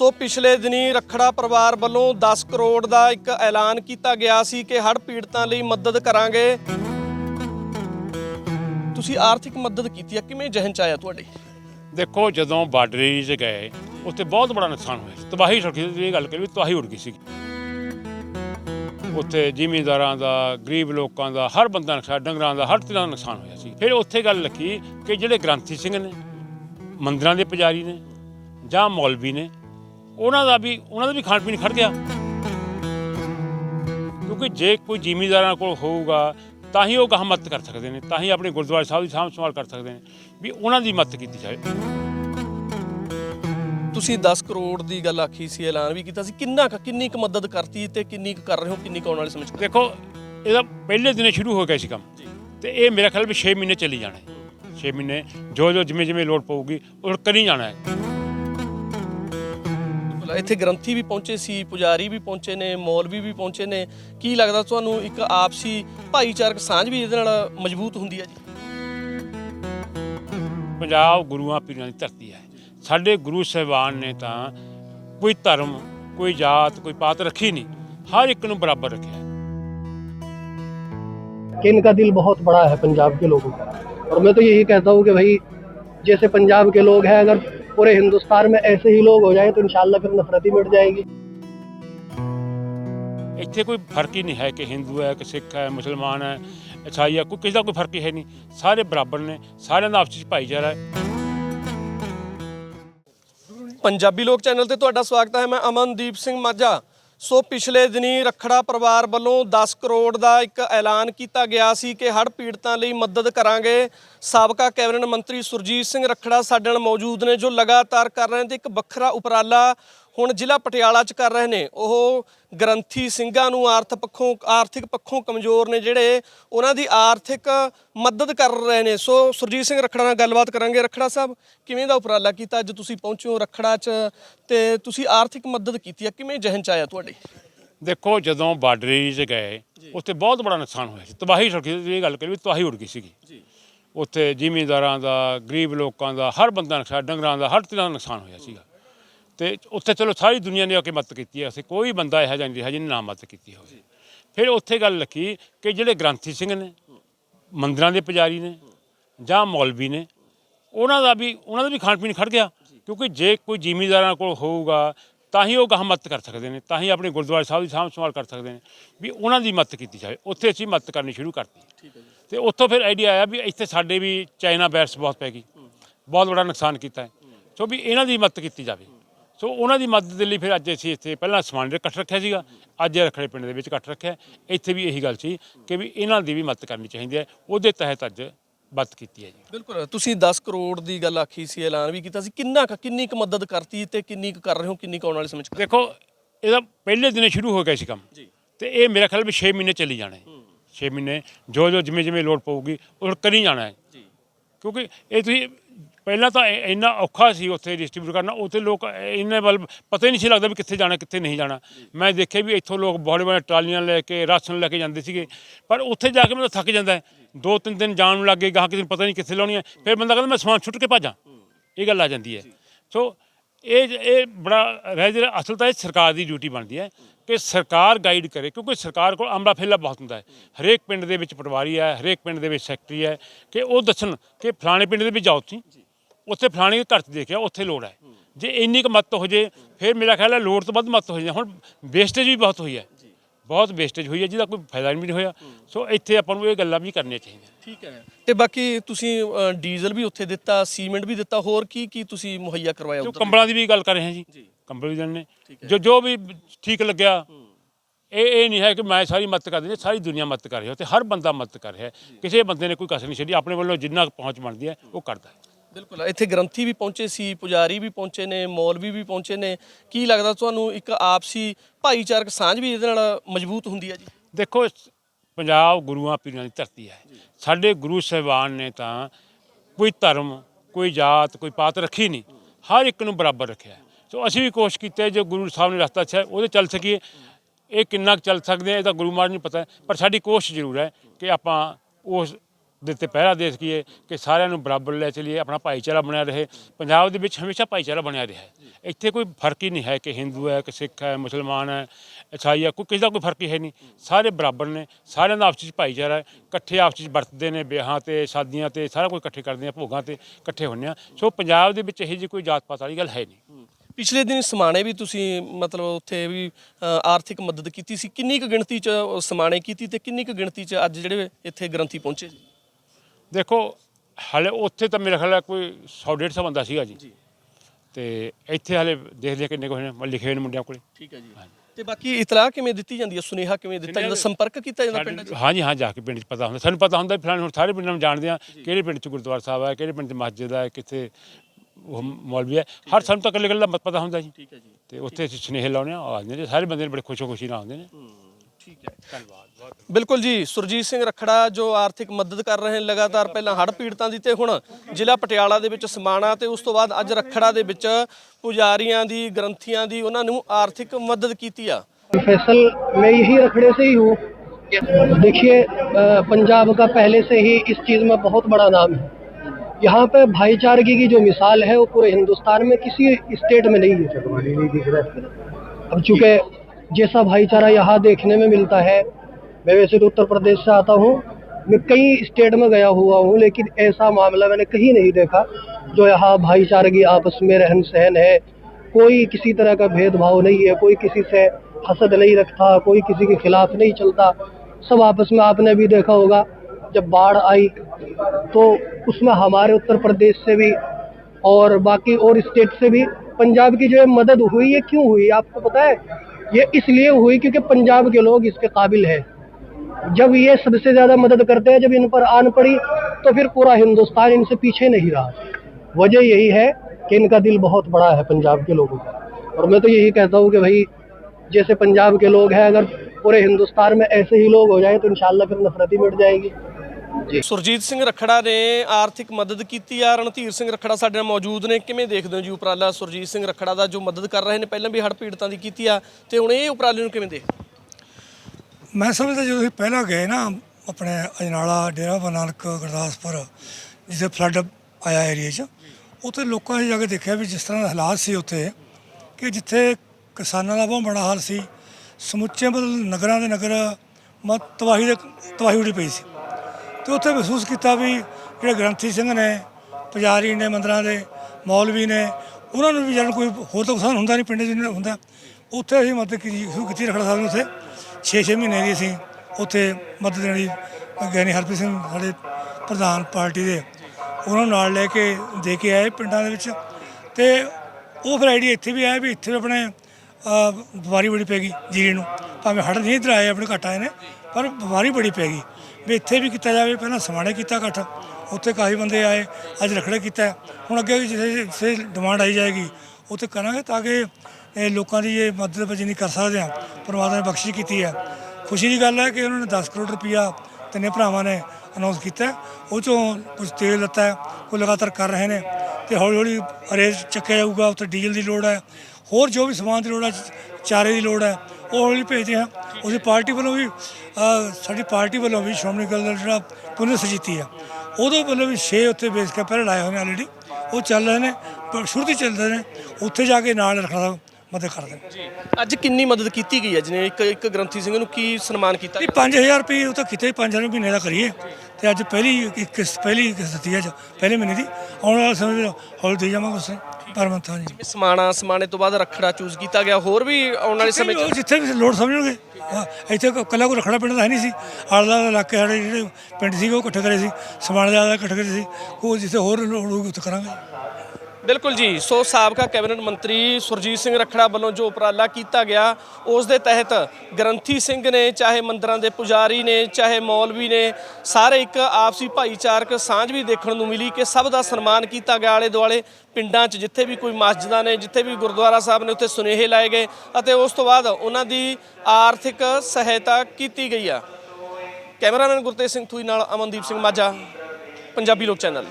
ਸੋ ਪਿਛਲੇ ਦਿਨੀ ਰਖੜਾ ਪਰਿਵਾਰ ਵੱਲੋਂ 10 ਕਰੋੜ ਦਾ ਇੱਕ ਐਲਾਨ ਕੀਤਾ ਗਿਆ ਸੀ ਕਿ ਹੜ੍ਹ ਪੀੜਤਾਂ ਲਈ ਮਦਦ ਕਰਾਂਗੇ। ਤੁਸੀਂ ਆਰਥਿਕ ਮਦਦ ਕੀਤੀ ਹੈ ਕਿਵੇਂ ਜਹਨ ਚ ਆਇਆ ਤੁਹਾਡੇ? ਦੇਖੋ, ਜਦੋਂ ਬਾਰਡਰੀ 'ਚ ਗਏ, ਉੱਥੇ ਬਹੁਤ ਬੜਾ ਨੁਕਸਾਨ ਹੋਇਆ ਤਬਾਹੀ ਸੜਕੀ ਦੀ ਇਹ ਗੱਲ ਕਰੀ ਵੀ ਤਬਾਹੀ ਉੜ ਗਈ ਸੀ। ਉੱਥੇ ਜ਼ਿਮੀਂਦਾਰਾਂ ਦਾ, ਗਰੀਬ ਲੋਕਾਂ ਦਾ, ਹਰ ਬੰਦਾ ਨੁਕਸਾਨ ਡੰਗਰਾਂ ਦਾ, ਹਰ ਤਰ੍ਹਾਂ ਦਾ ਨੁਕਸਾਨ ਹੋਇਆ ਸੀ। ਫਿਰ ਉੱਥੇ ਗੱਲ ਲੱਗੀ ਕਿ ਜਿਹੜੇ ਗ੍ਰੰਥੀ ਸਿੰਘ ਨੇ, ਮੰਦਰਾਂ ਦੇ ਪੁਜਾਰੀ ਨੇ ਜਾਂ ਮੌਲਵੀ ਨੇ ਉਹਨਾਂ ਦਾ ਵੀ ਉਹਨਾਂ ਦਾ ਵੀ ਖਾਣ ਪੀਣ ਖੜ ਗਿਆ। ਕਿਉਂਕਿ ਜੇ ਕੋਈ ਜ਼ਿਮੀਂਦਾਰਾਂ ਕੋਲ ਹੋਊਗਾ ਤਾਂ ਹੀ ਉਹ ਗਾਹ ਮਦਦ ਕਰ ਸਕਦੇ ਨੇ ਤਾਂ ਹੀ ਆਪਣੇ ਗੁਰਦੁਆਰਾ ਸਾਹਿਬ ਦੀ ਸਾਂਭ ਸੰਭਾਲ ਕਰ ਸਕਦੇ ਨੇ ਵੀ ਉਹਨਾਂ ਦੀ ਮਦਦ ਕੀਤੀ ਜਾਏ ਤੁਸੀਂ 10 ਕਰੋੜ ਦੀ ਗੱਲ ਆਖੀ ਸੀ ਐਲਾਨ ਵੀ ਕੀਤਾ ਸੀ। ਕਿੰਨਾ ਕੁ- ਕਿੰਨੀ ਕੁ ਮਦਦ ਕਰਤੀ ਤੇ ਕਿੰਨੀ ਕੁ ਕਰ ਰਹੇ ਹੋ ਕਿੰਨੀ ਕੁ ਆਉਣ ਵਾਲੇ ਸਮੇਂ ਚ? ਦੇਖੋ ਇਹਦਾ ਪਹਿਲੇ ਦਿਨੇ ਸ਼ੁਰੂ ਹੋ ਗਿਆ ਸੀ ਕੰਮ। ਤੇ ਇਹ ਮੇਰਾ ਖਿਆਲ ਵੀ 6 ਮਹੀਨੇ ਚੱਲੀ ਜਾਣਾ ਹੈ। 6 ਮਹੀਨੇ ਜੋ ਜੋ ਜਿਵੇਂ ਜਿਵੇਂ ਲੋੜ ਪਊਗੀ ਉਹ ਕਰੀ ਜਾਣਾ ਹੈ। ਇੱਥੇ ਗ੍ਰੰਥੀ ਵੀ ਪਹੁੰਚੇ ਸੀ ਪੁਜਾਰੀ ਵੀ ਪਹੁੰਚੇ ਨੇ ਮੌਲਵੀ ਵੀ ਪਹੁੰਚੇ ਨੇ ਕੀ ਲੱਗਦਾ ਤੁਹਾਨੂੰ ਇੱਕ ਆਪਸੀ ਭਾਈਚਾਰਕ ਸਾਂਝ ਵੀ ਇਹਦੇ ਨਾਲ ਮਜ਼ਬੂਤ ਹੁੰਦੀ ਹੈ ਜੀ ਪੰਜਾਬ ਗੁਰੂਆਂ ਪੀਰਾਂ ਦੀ ਧਰਤੀ ਹੈ ਸਾਡੇ ਗੁਰੂ ਸਾਹਿਬਾਨ ਨੇ ਤਾਂ ਕੋਈ ਧਰਮ ਕੋਈ ਜਾਤ ਕੋਈ ਪਾਤ ਰੱਖੀ ਨਹੀਂ ਹਰ ਇੱਕ ਨੂੰ ਬਰਾਬਰ ਰੱਖਿਆ ਹੈ। कि इनका दिल बहुत बड़ा है पंजाब के लोगों का और मैं तो यही कहता हूँ कि भाई जैसे पंजाब के लोग हैं अगर पूरे हिंदुस्तान में ऐसे ही लोग हो जाएं तो इंशाल्लाह फिर नफरत ही मिट जाएगी ਇੱਥੇ ਕੋਈ ਫਰਕ ਹੀ ਨਹੀਂ ਹੈ ਕਿ ਹਿੰਦੂ ਹੈ ਕਿ ਸਿੱਖ ਹੈ ਮੁਸਲਮਾਨ ਹੈ ਈਸਾਈ ਹੈ ਕੋਈ ਕਿਸੇ ਦਾ ਕੋਈ ਫਰਕ ਹੀ ਹੈ ਨਹੀਂ ਸਾਰੇ ਬਰਾਬਰ ਨੇ ਸਾਰਿਆਂ ਦਾ ਆਪਸ ਵਿੱਚ ਭਾਈਚਾਰਾ ਹੈ ਪੰਜਾਬੀ ਲੋਕ ਚੈਨਲ ਤੇ ਤੁਹਾਡਾ ਸਵਾਗਤ ਹੈ ਮੈਂ ਅਮਨਦੀਪ ਸਿੰਘ ਮਾਝਾ ਸੋ ਪਿਛਲੇ ਦਿਨੀ ਰਖੜਾ ਪਰਿਵਾਰ ਵੱਲੋਂ 10 ਕਰੋੜ ਦਾ ਇੱਕ ਐਲਾਨ ਕੀਤਾ ਗਿਆ ਸੀ ਕਿ ਹੜ੍ਹ ਪੀੜਤਾਂ ਲਈ ਮਦਦ ਕਰਾਂਗੇ। ਸਾਬਕਾ ਕੈਬਨਿਟ ਮੰਤਰੀ ਸੁਰਜੀਤ ਸਿੰਘ ਰਖੜਾ ਸਾਡੇ ਨਾਲ ਮੌਜੂਦ ਨੇ, ਜੋ ਲਗਾਤਾਰ ਕਰ ਰਹੇ ਨੇ ਤੇ ਇੱਕ ਵੱਖਰਾ ਉਪਰਾਲਾ ਹੁਣ ਜ਼ਿਲ੍ਹਾ ਪਟਿਆਲਾ 'ਚ ਕਰ ਰਹੇ ਨੇ। ਉਹ ਗ੍ਰੰਥੀ ਸਿੰਘਾਂ ਨੂੰ ਆਰਥਿਕ ਪੱਖੋਂ ਆਰਥਿਕ ਪੱਖੋਂ ਕਮਜ਼ੋਰ ਨੇ ਜਿਹੜੇ ਉਹਨਾਂ ਦੀ ਆਰਥਿਕ ਮਦਦ ਕਰ ਰਹੇ ਨੇ। ਸੋ ਸੁਰਜੀਤ ਸਿੰਘ ਰਖੜਾ ਨਾਲ ਗੱਲਬਾਤ ਕਰਾਂਗੇ। ਰਖੜਾ ਸਾਹਿਬ ਕਿਵੇਂ ਦਾ ਉਪਰਾਲਾ ਕੀਤਾ? ਅੱਜ ਤੁਸੀਂ ਪਹੁੰਚੇ ਰਖੜਾ 'ਚ ਤੇ ਤੁਸੀਂ ਆਰਥਿਕ ਮਦਦ ਕੀਤੀ ਹੈ ਕਿਵੇਂ ਜਹਨ 'ਚ ਆਇਆ ਤੁਹਾਡੇ? ਦੇਖੋ ਜਦੋਂ ਬਾਰਡਰ 'ਚ ਗਏ ਉੱਥੇ ਬਹੁਤ ਬੜਾ ਨੁਕਸਾਨ ਹੋਇਆ ਸੀ। ਤਬਾਹੀ ਸੜਕੀ ਦੀ ਇਹ ਗੱਲ ਕਰੀ ਵੀ ਤਬਾਹੀ ਉੜ ਗਈ ਸੀਗੀ। ਜੀ। ਉੱਥੇ ਜ਼ਿਮੀਂਦਾਰਾਂ ਦਾ ਗਰੀਬ ਲੋਕਾਂ ਦਾ ਹਰ ਬੰਦਾ ਨੁਕਸਾਨ ਡੰਗਰਾਂ ਦਾ ਹਰ ਤਰ੍ਹਾਂ ਦਾ ਨੁਕਸਾਨ ਹੋਇਆ ਸੀਗਾ। ਤੇ ਉੱਥੇ ਚਲੋ ਸਾਰੀ ਦੁਨੀਆ ਨੇ ਆ ਕੇ ਮਦਦ ਕੀਤੀ ਹੈ ਅਸੀਂ ਕੋਈ ਬੰਦਾ ਇਹੋ ਜਿਹਾ ਨਹੀਂ ਰਿਹਾ ਜਿਹਨੇ ਨਾ ਮਦਦ ਕੀਤੀ ਹੋਵੇ। ਫਿਰ ਉੱਥੇ ਗੱਲ ਲੱਗੀ ਕਿ ਜਿਹੜੇ ਗ੍ਰੰਥੀ ਸਿੰਘ ਨੇ ਮੰਦਰਾਂ ਦੇ ਪੁਜਾਰੀ ਨੇ ਜਾਂ ਮੌਲਵੀ ਨੇ ਉਹਨਾਂ ਦਾ ਵੀ ਉਹਨਾਂ ਦਾ ਵੀ ਖਾਣ ਪੀਣ ਖੜ ਗਿਆ। ਕਿਉਂਕਿ ਜੇ ਕੋਈ ਜ਼ਿਮੀਂਦਾਰਾਂ ਕੋਲ ਹੋਊਗਾ ਤਾਂ ਹੀ ਉਹ ਗਾਹ ਮਦਦ ਕਰ ਸਕਦੇ ਨੇ ਤਾਂ ਹੀ ਆਪਣੇ ਗੁਰਦੁਆਰਾ ਸਾਹਿਬ ਦੀ ਸਾਂਭ ਸੰਭਾਲ ਕਰ ਸਕਦੇ ਨੇ ਵੀ ਉਹਨਾਂ ਦੀ ਮਦਦ ਕੀਤੀ ਜਾਏ ਉੱਥੇ ਅਸੀਂ ਮਦਦ ਕਰਨੀ ਸ਼ੁਰੂ ਕਰਤੀ। ਤੇ ਉੱਥੋਂ ਫਿਰ ਆਈਡੀਆ ਆਇਆ ਵੀ ਇੱਥੇ ਸਾਡੇ ਵੀ ਚਾਈਨਾ ਵਾਇਰਸ ਬਹੁਤ ਪੈ ਗਈ। ਬਹੁਤ ਬੜਾ ਨੁਕਸਾਨ ਕੀਤਾ ਹੈ। ਸੋ ਵੀ ਇਹਨਾਂ ਦੀ ਮਦਦ ਕੀਤੀ ਜਾਵੇ। ਸੋ ਉਹਨਾਂ ਦੀ ਮਦਦ ਦੇ ਲਈ ਫਿਰ ਅੱਜ ਅਸੀਂ ਇੱਥੇ ਪਹਿਲਾਂ ਸਮਾਨ ਦੇ ਇਕੱਠ ਰੱਖਿਆ ਸੀਗਾ ਅੱਜ ਰਖੜੇ ਪਿੰਡ ਦੇ ਵਿੱਚ ਇਕੱਠ ਰੱਖਿਆ। ਇੱਥੇ ਵੀ ਇਹੀ ਗੱਲ ਸੀ ਕਿ ਵੀ ਇਹਨਾਂ ਦੀ ਵੀ ਮਦਦ ਕਰਨੀ ਚਾਹੀਦੀ ਹੈ। ਉਹਦੇ ਤਹਿਤ ਅੱਜ ਮਦਦ ਕੀਤੀ ਹੈ ਜੀ। ਬਿਲਕੁਲ। ਤੁਸੀਂ 10 ਕਰੋੜ ਦੀ ਗੱਲ ਆਖੀ ਸੀ ਐਲਾਨ ਵੀ ਕੀਤਾ ਸੀ। ਕਿੰਨਾ ਕੁ- ਕਿੰਨੀ ਕੁ ਮਦਦ ਕਰਤੀ ਤੇ ਕਿੰਨੀ ਕੁ ਕਰ ਰਹੇ ਹੋ? ਕਿੰਨੀ ਕੁ ਆਉਣ ਵਾਲੇ ਸਮੇਂ 'ਚ ਦੇਖੋ ਇਹਦਾ ਪਹਿਲੇ ਦਿਨੇ ਸ਼ੁਰੂ ਹੋ ਗਿਆ ਸੀ ਕੰਮ। ਜੀ। ਤੇ ਇਹ ਮੇਰਾ ਖਿਆਲ ਵੀ 6 ਮਹੀਨੇ ਚੱਲੀ ਜਾਣਾ। ਹੈ। 6 ਮਹੀਨੇ ਜੋ ਜੋ ਜਿਵੇਂ ਜਿਵੇਂ ਲੋੜ ਪਊਗੀ ਉਹ ਕਰੀ ਜਾਣਾ ਹੈ। ਕਿਉਂਕਿ ਇਹ ਤੁਸੀਂ ਪਹਿਲਾਂ ਤਾਂ ਇੰਨਾ ਔਖਾ ਸੀ ਉੱਥੇ ਡਿਸਟ੍ਰੀਬਿਊਟ ਕਰਨਾ ਉੱਥੇ ਲੋਕ ਇੰਨੇ ਵੱਲ ਪਤਾ ਹੀ ਨਹੀਂ ਸੀ ਲੱਗਦਾ ਵੀ ਕਿੱਥੇ ਜਾਣਾ ਕਿੱਥੇ ਨਹੀਂ ਜਾਣਾ। ਮੈਂ ਦੇਖਿਆ ਵੀ ਇੱਥੋਂ ਲੋਕ ਬੜੇ ਬੜੇ ਟਰਾਲੀਆਂ ਲੈ ਕੇ ਰਾਸ਼ਨ ਲੈ ਕੇ ਜਾਂਦੇ ਸੀਗੇ। ਪਰ ਉੱਥੇ ਜਾ ਕੇ ਮੈਂ ਥੱਕ ਜਾਂਦਾ ਦੋ ਤਿੰਨ ਦਿਨ ਜਾਣ ਨੂੰ ਲੱਗੇ ਗਾਹ ਕਿਸੇ ਨੂੰ ਪਤਾ ਨਹੀਂ ਕਿੱਥੇ ਲਾਉਣੀ ਹੈ। ਫਿਰ ਬੰਦਾ ਕਹਿੰਦਾ ਮੈਂ ਸਮਾਨ ਛੁੱਟ ਕੇ ਭਾਜਾਂ। ਇਹ ਗੱਲ ਆ ਜਾਂਦੀ ਹੈ। ਸੋ ਇਹ ਇਹ ਬੜਾ ਰਹਿ ਜਿਹੜਾ ਅਸਲ ਤਾਂ ਇਹ ਸਰਕਾਰ ਦੀ ਡਿਊਟੀ ਬਣਦੀ ਹੈ। ਕਿ ਸਰਕਾਰ ਗਾਈਡ ਕਰੇ ਕਿਉਂਕਿ ਸਰਕਾਰ ਕੋਲ ਅੰਬਾ ਫੇਲਾ ਬਹੁਤ ਹੁੰਦਾ ਹੈ। ਹਰੇਕ ਪਿੰਡ ਦੇ ਵਿੱਚ ਪਟਵਾਰੀ ਹੈ ਹਰੇਕ ਪਿੰਡ ਦੇ ਵਿੱਚ ਸੈਕਟਰੀ ਹੈ ਕਿ ਉਹ ਦੱਸਣ ਕਿ ਫਲਾਣੇ ਪਿੰਡ ਦੇ ਵਿੱਚ ਜਾਓ ਤੁਸੀਂ। ਉੱਥੇ ਫਲਾਣੇ ਦੇ ਘਰ 'ਚ ਦੇਖਿਆ ਉੱਥੇ ਲੋੜ ਹੈ। ਜੇ ਇੰਨੀ ਕੁ ਮੱਤ ਹੋ ਜੇ ਫਿਰ ਮੇਰਾ ਖਿਆਲ ਹੈ ਲੋੜ ਤੋਂ ਵੱਧ ਮੱਤ ਹੋ ਜਾਏ ਹੁਣ ਵੇਸਟੇਜ ਵੀ ਬਹੁਤ ਹੋਈ ਹੈ। ਬਹੁਤ ਵੇਸਟੇਜ ਹੋਈ ਹੈ ਜਿਹਦਾ ਕੋਈ ਫਾਇਦਾ ਵੀ ਨਹੀਂ ਹੋਇਆ। ਸੋ ਇੱਥੇ ਆਪਾਂ ਨੂੰ ਇਹ ਗੱਲਾਂ ਵੀ ਕਰਨੀਆਂ ਚਾਹੀਦੀਆਂ। ਠੀਕ ਹੈ। ਤੇ ਬਾਕੀ ਤੁਸੀਂ ਡੀਜ਼ਲ ਵੀ ਉੱਥੇ ਦਿੱਤਾ ਸੀਮੈਂਟ ਵੀ ਦਿੱਤਾ ਹੋਰ ਕੀ ਕੀ ਤੁਸੀਂ ਮੁਹੱਈਆ ਕਰਵਾਇਆ ਜੋ ਕੰਬਲਾਂ ਦੀ ਵੀ ਗੱਲ ਕਰ ਰਹੇ ਹਾਂ ਜੀ। ਜੀ। ਕੰਬਲ ਵੀ ਦੇਣੇ। ਜੋ ਜੋ ਵੀ ਠੀਕ ਲੱਗਿਆ ਇਹ ਇਹ ਨਹੀਂ ਹੈ ਕਿ ਮੈਂ ਸਾਰੀ ਮਦਦ ਕਰ ਦਿੰਦੀ ਸਾਰੀ ਦੁਨੀਆ ਮਦਦ ਕਰ ਰਹੀ ਹੈ ਤੇ ਹਰ ਬੰਦਾ ਮਦਦ ਕਰ ਰਿਹਾ ਕਿਸੇ ਬੰਦੇ ਨੇ ਕੋਈ ਕਸਰ ਨਹੀਂ ਛੱਡੀ ਆਪਣੇ ਵੱਲੋਂ ਜਿੰਨਾ ਪਹੁੰਚ ਬਣਦੀ ਹੈ ਉਹ ਕਰਦਾ ਹੈ। ਬਿਲਕੁਲ ਇੱਥੇ ਗ੍ਰੰਥੀ ਵੀ ਪਹੁੰਚੇ ਸੀ ਪੁਜਾਰੀ ਵੀ ਪਹੁੰਚੇ ਨੇ ਮੌਲਵੀ ਵੀ ਪਹੁੰਚੇ ਨੇ। ਕੀ ਲੱਗਦਾ ਤੁਹਾਨੂੰ ਇੱਕ ਆਪਸੀ ਭਾਈਚਾਰਕ ਸਾਂਝ ਵੀ ਇਹਦੇ ਨਾਲ ਮਜ਼ਬੂਤ ਹੁੰਦੀ ਹੈ ਜੀ? ਦੇਖੋ ਪੰਜਾਬ ਗੁਰੂਆਂ ਪੀਰਾਂ ਦੀ ਧਰਤੀ ਹੈ। ਸਾਡੇ ਗੁਰੂ ਸਾਹਿਬਾਨ ਨੇ ਤਾਂ ਕੋਈ ਧਰਮ ਕੋਈ ਜਾਤ ਕੋਈ ਪਾਤ ਰੱਖੀ ਨਹੀਂ। ਹਰ ਇੱਕ ਨੂੰ ਬਰਾਬਰ ਰੱਖਿਆ। ਸੋ ਅਸੀਂ ਵੀ ਕੋਸ਼ਿਸ਼ ਕੀਤੀ ਹੈ ਜੋ ਗੁਰੂ ਸਾਹਿਬ ਨੇ ਰਸਤਾ ਅੱਛਾ ਉਹਦੇ ਚੱਲ ਸਕੀਏ। ਇਹ ਕਿੰਨਾ ਕੁ ਚੱਲ ਸਕਦੇ ਆ, ਇਹ ਤਾਂ ਗੁਰੂ ਮਹਾਰਾਜ ਨੂੰ ਪਤਾ ਪਰ ਸਾਡੀ ਕੋਸ਼ਿਸ਼ ਜ਼ਰੂਰ ਹੈ ਕਿ ਆਪਾਂ ਉਸ ਦੇ ਤੇ ਪਹਿਰਾ ਦੇ ਸਕੀਏ ਕਿ ਸਾਰਿਆਂ ਨੂੰ ਬਰਾਬਰ ਲੈ ਚਲੀਏ, ਆਪਣਾ ਭਾਈਚਾਰਾ ਬਣਿਆ ਰਹੇ। ਪੰਜਾਬ ਦੇ ਵਿੱਚ ਹਮੇਸ਼ਾ ਭਾਈਚਾਰਾ ਬਣਿਆ ਰਿਹਾ ਇੱਥੇ ਕੋਈ ਫ਼ਰਕ ਹੀ ਨਹੀਂ ਹੈ ਕਿ ਹਿੰਦੂ ਹੈ, ਕਿ ਸਿੱਖ ਹੈ, ਮੁਸਲਮਾਨ ਹੈ, ਈਸਾਈ ਹੈ, ਕੋਈ ਕਿਸੇ ਦਾ ਕੋਈ ਫ਼ਰਕ ਹੀ ਹੈ ਨਹੀਂ। ਸਾਰੇ ਬਰਾਬਰ ਨੇ, ਸਾਰਿਆਂ ਦਾ ਆਪਸ ਵਿੱਚ ਭਾਈਚਾਰਾ ਹੈ। ਇਕੱਠੇ ਆਪਸ ਵਿੱਚ ਵਰਤਦੇ ਨੇ ਵਿਆਹਾਂ ਤੇ, ਸ਼ਾਦੀਆਂ ਤੇ, ਸਾਰਾ ਕੁਝ ਇਕੱਠੇ ਕਰਦੇ ਆ, ਭੋਗਾਂ ਤੇ ਇਕੱਠੇ ਹੁੰਦੇ ਆ। ਸੋ ਪੰਜਾਬ ਦੇ ਵਿੱਚ ਇਹੋ ਜਿਹੀ ਕੋਈ ਜਾਤ ਪਾਤ ਵਾਲੀ ਗੱਲ ਹੈ ਨਹੀਂ। ਪਿਛਲੇ ਦਿਨ ਸਮਾਣੇ ਵੀ ਤੁਸੀਂ ਮਤਲਬ ਉੱਥੇ ਵੀ ਆਰਥਿਕ ਮਦਦ ਕੀਤੀ ਸੀ। ਕਿੰਨੀ ਕੁ ਗਿਣਤੀ 'ਚ ਸਮਾਣੇ ਕੀਤੀ ਤੇ ਕਿੰਨੀ ਕੁ ਗਿਣਤੀ 'ਚ ਅੱਜ ਜਿਹੜੇ ਇੱਥੇ ਗ੍ਰੰਥੀ ਪਹੁੰਚੇ ਜੀ? ਦੇਖੋ ਹਾਲੇ ਉੱਥੇ ਤਾਂ ਮੇਰੇ ਖਿਆਲ ਕੋਈ 100 150 ਬੰਦਾ ਸੀਗਾ ਜੀ। ਤੇ ਇੱਥੇ ਹਾਲੇ ਦੇਖ ਲਿਆ ਕਿੰਨੇ ਕੁ ਹੋਏ ਨੇ ਲਿਖੇ ਹੋਏ ਨੇ ਮੁੰਡਿਆਂ ਕੋਲੇ। ਠੀਕ ਹੈ ਜੀ। ਤੇ ਬਾਕੀ ਇਤਲਾਹ ਕਿਵੇਂ ਦਿੱਤੀ ਜਾਂਦੀ ਹੈ? ਸੁਨੇਹਾ ਕਿਵੇਂ ਦਿੱਤਾ ਜਾਂਦਾ? ਸੰਪਰਕ ਕੀਤਾ ਜਾਂਦਾ ਪਿੰਡਾਂ 'ਚ? ਹਾਂਜੀ ਹਾਂ ਜਾ ਕੇ ਪਿੰਡ 'ਚ ਪਤਾ ਹੁੰਦਾ। ਸਾਨੂੰ ਪਤਾ ਹੁੰਦਾ ਫਲਾਣੇ ਹੁਣ ਸਾਰੇ ਪਿੰਡਾਂ ਨੂੰ ਜਾਣਦੇ ਆ ਕਿਹੜੇ ਪਿੰਡ 'ਚ ਗੁਰਦੁਆਰਾ ਸਾਹਿਬ ਹੈ ਕਿਹੜੇ ਪਿੰਡ 'ਚ ਮਸਜਿਦ ਹੈ ਕਿੱਥੇ ਉਹ ਮੌਲਵੀ ਹੈ ਹਰ ਸਾਨੂੰ ਤਾਂ ਇਕੱਲੇ ਇਕੱਲੇ ਦਾ ਪਤਾ ਹੁੰਦਾ ਜੀ ਠੀਕ ਹੈ ਜੀ ਤੇ ਉੱਥੇ ਅਸੀਂ ਸੁਨੇਹੇ ਲਾਉਣੇ ਆ ਉਹ ਆਉਂਦੇ ਨੇ ਸਾਰੇ ਬੰਦੇ ਬੜੇ ਖੁਸ਼ੋ ਖੁਸ਼ੀ ਨਾਲ ਆਉਂਦੇ ਨੇ ਠੀਕ ਹੈ ਧੰਨਵਾਦ ਬਹੁਤ ਬਿਲਕੁਲ ਜੀ ਸੁਰਜੀਤ ਸਿੰਘ ਰਖੜਾ ਜੋ ਆਰਥਿਕ ਮਦਦ ਕਰ ਰਹੇ ਨੇ ਲਗਾਤਾਰ ਪਹਿਲਾਂ ਹੜ੍ਹ ਪੀੜਤਾਂ ਦੀ ਤੇ ਹੁਣ ਜ਼ਿਲ੍ਹਾ ਪਟਿਆਲਾ ਦੇ ਵਿੱਚ ਸਮਾਣਾ ਤੇ ਉਸ ਤੋਂ ਬਾਅਦ ਅੱਜ ਰਖੜਾ ਦੇ ਵਿੱਚ ਪੁਜਾਰੀਆਂ ਦੀ ਗ੍ਰੰਥੀਆਂ ਦੀ ਉਹਨਾਂ ਨੂੰ ਆਰਥਿਕ ਮਦਦ ਕੀਤੀ ਆ फैसल मैं यही रखड़े से ही हूँ देखिए अ, पंजाब का पहले से ही इस चीज़ में बहुत बड़ा नाम है यहाँ पे भाईचारगी की जो मिसाल है वो पूरे हिंदुस्तान में किसी स्टेट में नहीं है। दिख रहा। अब चूँकि जैसा भाईचारा यहाँ देखने में मिलता है मैं वैसे तो उत्तर प्रदेश से आता हूँ मैं कई स्टेट में गया हुआ हूँ लेकिन ऐसा मामला मैंने कहीं नहीं देखा जो यहाँ भाईचारगी आपस में रहन सहन है। कोई किसी तरह का भेदभाव नहीं है कोई किसी से हसद नहीं रखता कोई किसी के खिलाफ नहीं चलता। सब आपस में आपने भी देखा होगा जब बाढ़ आई तो उसमें हमारे उत्तर प्रदेश से भी और बाकी और स्टेट से भी पंजाब की जो है मदद हुई, ये क्यों हुई? आपको पता है? ये इसलिए हुई क्योंकि पंजाब के लोग इसके काबिल हैं। जब ये सबसे ज़्यादा मदद करते हैं, जब इन पर आन पड़ी तो फिर पूरा हिंदुस्तान इनसे पीछे नहीं रहा। वजह यही है कि इनका दिल बहुत बड़ा है पंजाब के लोगों का। और मैं तो यही कहता हूँ कि भाई, जैसे पंजाब के लोग हैं, अगर पूरे हिंदुस्तान में ऐसे ही लोग हो जाए तो इंशाल्लाह फिर नफरत ही मिट जाएगी। ਸੁਰਜੀਤ ਸਿੰਘ ਰਖੜਾ ਨੇ ਆਰਥਿਕ ਮਦਦ ਕੀਤੀ ਆ। ਰਣਧੀਰ ਸਿੰਘ ਰਖੜਾ ਸਾਡੇ ਨਾਲ ਮੌਜੂਦ ਨੇ। ਕਿਵੇਂ ਦੇਖਦੇ ਹੋ ਜੀ ਉਪਰਾਲਾ ਸੁਰਜੀਤ ਸਿੰਘ ਰਖੜਾ ਦਾ ਜੋ ਮਦਦ ਕਰ ਰਹੇ ਨੇ? ਪਹਿਲਾਂ ਵੀ ਹੜ੍ਹ ਪੀੜਤਾਂ ਦੀ ਕੀਤੀ ਆ ਤੇ ਹੁਣ ਇਹ ਉਪਰਾਲੇ ਨੂੰ ਕਿਵੇਂ ਦੇਖਦੇ? ਹੋ? ਮੈਂ ਸਮਝਦਾ ਜਦੋਂ ਅਸੀਂ ਪਹਿਲਾਂ ਗਏ ਨਾ ਆਪਣੇ ਅਜਨਾਲਾ ਡੇਰਾ ਬਾਬਾ ਨਾਨਕ ਗੁਰਦਾਸਪੁਰ ਜਿੱਥੇ ਫਲੱਡ ਆਇਆ ਏਰੀਆ 'ਚ ਉੱਥੇ ਲੋਕਾਂ ਨੇ ਜਾ ਕੇ ਦੇਖਿਆ ਵੀ ਜਿਸ ਤਰ੍ਹਾਂ ਦੇ ਹਾਲਾਤ ਸੀ ਉੱਥੇ ਕਿ ਜਿੱਥੇ ਕਿਸਾਨਾਂ ਦਾ ਬਹੁਤ ਬੜਾ ਹਾਲ ਸੀ ਸਮੁੱਚੇ ਮਤਲਬ ਨਗਰਾਂ ਦੇ ਨਗਰ ਮ ਤਬਾਹੀ ਦੇ ਤਬਾਹੀ ਉਡੀ ਪਈ ਸੀ। ਤੇ ਉੱਥੇ ਮਹਿਸੂਸ ਕੀਤਾ ਵੀ ਜਿਹੜੇ ਗ੍ਰੰਥੀ ਸਿੰਘ ਨੇ, ਪੁਜਾਰੀ ਨੇ, ਮੰਦਰਾਂ ਦੇ ਮੌਲਵੀ ਨੇ, ਉਹਨਾਂ ਨੂੰ ਵੀ ਜਦ ਕੋਈ ਹੋਰ ਤਾਂ ਕਿਸਾਨ ਹੁੰਦਾ ਨਹੀਂ, ਪਿੰਡ 'ਚ ਜਿੰਨਾ ਹੁੰਦਾ, ਉੱਥੇ ਅਸੀਂ ਮਦਦ ਕੀਤੀ, ਸ਼ੁਰੂ ਕੀਤੀ ਰਖੜਾ ਸਾਹਿਬ ਨੂੰ ਉੱਥੇ। 6-6 ਮਹੀਨੇ ਦੀ ਅਸੀਂ ਉੱਥੇ ਮਦਦ ਦੇਣੀ ਗਿਆਨੀ ਹਰਪ੍ਰੀਤ ਸਿੰਘ, ਸਾਡੇ ਪ੍ਰਧਾਨ ਪਾਰਟੀ ਦੇ। ਉਹਨਾਂ ਨੂੰ ਨਾਲ ਲੈ ਕੇ ਦੇ ਕੇ ਆਏ ਪਿੰਡਾਂ ਦੇ ਵਿੱਚ। ਤੇ ਉਹ ਫਿਰ ਆਈਡੀਆ ਇੱਥੇ ਵੀ ਆਇਆ ਵੀ ਇੱਥੇ ਵੀ ਆਪਣੇ ਬਿਮਾਰੀ ਬੜੀ ਪੈ ਗਈ ਜੀਰੀ ਨੂੰ। ਭਾਵੇਂ ਹੜ ਨਹੀਂ ਇੱਧਰ ਆਏ, ਆਪਣੇ ਘੱਟ ਆਏ ਨੇ, ਪਰ ਬਿਮਾਰੀ ਬੜੀ ਪੈ ਗਈ। ਵੀ ਇੱਥੇ ਵੀ ਕੀਤਾ ਜਾਵੇ, ਪਹਿਲਾਂ ਸਮਾਣੇ ਕੀਤਾ ਇਕੱਠ ਉੱਥੇ ਕਾਫੀ ਬੰਦੇ ਆਏ, ਅੱਜ ਰਖੜੇ ਕੀਤਾ। ਹੁਣ ਅੱਗੇ ਵੀ ਜਿੱਥੇ ਜਿੱਥੇ ਡਿਮਾਂਡ ਆਈ ਜਾਏਗੀ, ਉੱਥੇ ਕਰਾਂਗੇ ਤਾਂ ਕਿ ਇਹ ਲੋਕਾਂ ਦੀ ਇਹ ਮਦਦ ਆਪਾਂ ਜਿੰਨੀ ਕਰ ਸਕਦੇ ਹਾਂ, ਪਰਮਾਤਮਾ ਨੇ ਬਖਸ਼ਿਸ਼ ਕੀਤੀ ਹੈ। ਖੁਸ਼ੀ ਦੀ ਗੱਲ ਹੈ ਕਿ ਉਹਨਾਂ ਨੇ 10 ਕਰੋੜ ਰੁਪਇਆ ਤਿੰਨੇ ਭਰਾਵਾਂ ਨੇ ਅਨਾਉਂਸ ਕੀਤਾ ਉਹ ਚੋਂ ਕੁਝ ਤੇਲ ਲੱਤਾ ਹੈ ਕੋਈ ਲਗਾਤਾਰ ਕਰ ਰਹੇ ਨੇ ਤੇ ਹੌਲੀ ਹੌਲੀ ਅਰੇਂਜ ਚੱਕਿਆ ਜਾਊਗਾ, ਉੱਥੇ ਡੀਜ਼ਲ ਦੀ ਲੋੜ ਹੈ, ਹੋਰ ਜੋ ਵੀ ਸਮਾਨ ਦੀ ਲੋੜ ਹੈ, ਚਾਰੇ ਦੀ ਲੋੜ ਹੈ ਉਹ ਹੌਲੀ ਭੇਜਦੇ ਹਾਂ ਉਹਦੀ ਪਾਰਟੀ ਵੱਲੋਂ ਵੀ ਸਾਡੀ ਪਾਰਟੀ ਵੱਲੋਂ ਵੀ ਸ਼੍ਰੋਮਣੀ ਅਕਾਲੀ ਦਲ ਜਿਹੜਾ ਪੁਨਰ ਸਜੀਤੀ ਆ। ਉਹਦੇ ਵੱਲੋਂ ਵੀ 6 ਉੱਥੇ ਬੇਸ ਕੇ ਪਹਿਲਾਂ ਲਾਏ ਹੋਏ ਨੇ ਆਲਰੇਡੀ ਉਹ ਚੱਲ ਰਹੇ ਨੇ ਪਰ ਸ਼ੁਰੂ ਤੋਂ ਚੱਲਦੇ ਨੇ। ਉੱਥੇ ਜਾ ਕੇ ਨਾਲ ਰੱਖਣਾ ਮਦਦ ਕਰਦੇ ਨੇ। ਅੱਜ ਕਿੰਨੀ ਮਦਦ ਕੀਤੀ ਗਈ ਹੈ? ਜਿਵੇਂ ਇੱਕ ਇੱਕ ਗ੍ਰੰਥੀ ਸਿੰਘ ਨੂੰ ਕੀ ਸਨਮਾਨ ਕੀਤਾ ਇਹ 5000 ਰੁਪਏ ਉਹ ਤਾਂ ਕਿਤੇ 5000 ਮਹੀਨੇ ਦਾ ਕਰੀਏ। ਤੇ ਅੱਜ ਪਹਿਲੀ ਇੱਕ ਕਿਸ਼ਤ ਪਹਿਲੀ ਕਿਸ਼ਤ ਦਿੱਤੀ ਹੈ ਅੱਜ ਪਹਿਲੇ ਮਹੀਨੇ ਦੀ। ਆਉਣ ਵਾਲਾ ਸਮੇਂ ਵਿੱਚ ਹੌਲੀ ਦੇ ਜਾਵਾਂਗੇ ਉਸੇ ਪਰ ਮੰਥ ਹਾਂਜੀ ਸਮਾਣਾ ਸਮਾਣੇ ਤੋਂ ਬਾਅਦ ਰਖੜਾ ਚੂਜ਼ ਕੀਤਾ ਗਿਆ ਹੋਰ ਵੀ ਆਉਣ ਵਾਲੇ ਸਮੇਂ 'ਚ? ਜਿੱਥੇ ਵੀ ਲੋੜ ਸਮਝਣਗੇ ਹਾਂ, ਇੱਥੇ ਕੋ- ਕੱਲਾ ਕੋਈ ਰਖੜਾ ਪਿੰਡ ਦਾ ਹੈ ਨਹੀਂ ਸੀ। ਆਲਾ ਦਾ ਇਲਾਕੇ ਸਾਡੇ ਜਿਹੜੇ ਪਿੰਡ ਸੀਗੇ ਉਹ ਇਕੱਠੇ ਕਰੇ ਸੀ। ਸਮਾਨ ਦਾ ਇਕੱਠੇ ਕਰੇ ਸੀ। ਉਹ ਜਿੱਥੇ ਹੋਰ ਲੋੜ ਹੋਊਗੀ ਉੱਥੇ ਕਰਾਂਗੇ। ਬਿਲਕੁਲ ਜੀ। ਸੋ ਸਾਬਕਾ ਕੈਬਨਿਟ ਮੰਤਰੀ ਸੁਰਜੀਤ ਸਿੰਘ ਰਖੜਾ ਵੱਲੋਂ ਜੋ ਉਪਰਾਲਾ ਕੀਤਾ ਗਿਆ, ਉਸ ਦੇ ਤਹਿਤ ਗ੍ਰੰਥੀ ਸਿੰਘ ਨੇ, ਚਾਹੇ ਮੰਦਰਾਂ ਦੇ ਪੁਜਾਰੀ ਨੇ, ਚਾਹੇ ਮੌਲਵੀ ਨੇ, ਸਾਰੇ ਇੱਕ ਆਪਸੀ ਭਾਈਚਾਰਕ ਸਾਂਝ ਵੀ ਦੇਖਣ ਨੂੰ ਮਿਲੀ ਕਿ ਸਭ ਦਾ ਸਨਮਾਨ ਕੀਤਾ ਗਿਆ ਆਲੇ ਦੁਆਲੇ ਪਿੰਡਾਂ 'ਚ, ਜਿੱਥੇ ਵੀ ਕੋਈ ਮਸਜਿਦਾਂ ਨੇ, ਜਿੱਥੇ ਵੀ ਗੁਰਦੁਆਰਾ ਸਾਹਿਬ ਨੇ, ਉੱਥੇ ਸੁਨੇਹੇ ਲਾਏ ਗਏ ਅਤੇ ਉਸ ਤੋਂ ਬਾਅਦ ਉਹਨਾਂ ਦੀ ਆਰਥਿਕ ਸਹਾਇਤਾ ਕੀਤੀ ਗਈ ਆ। ਕੈਮਰਾਮੈਨ ਗੁਰਤੇਜ ਸਿੰਘ ਥੂਈ ਨਾਲ ਅਮਨਦੀਪ ਸਿੰਘ ਮਾਝਾ, ਪੰਜਾਬੀ ਲੋਕ ਚੈਨਲ।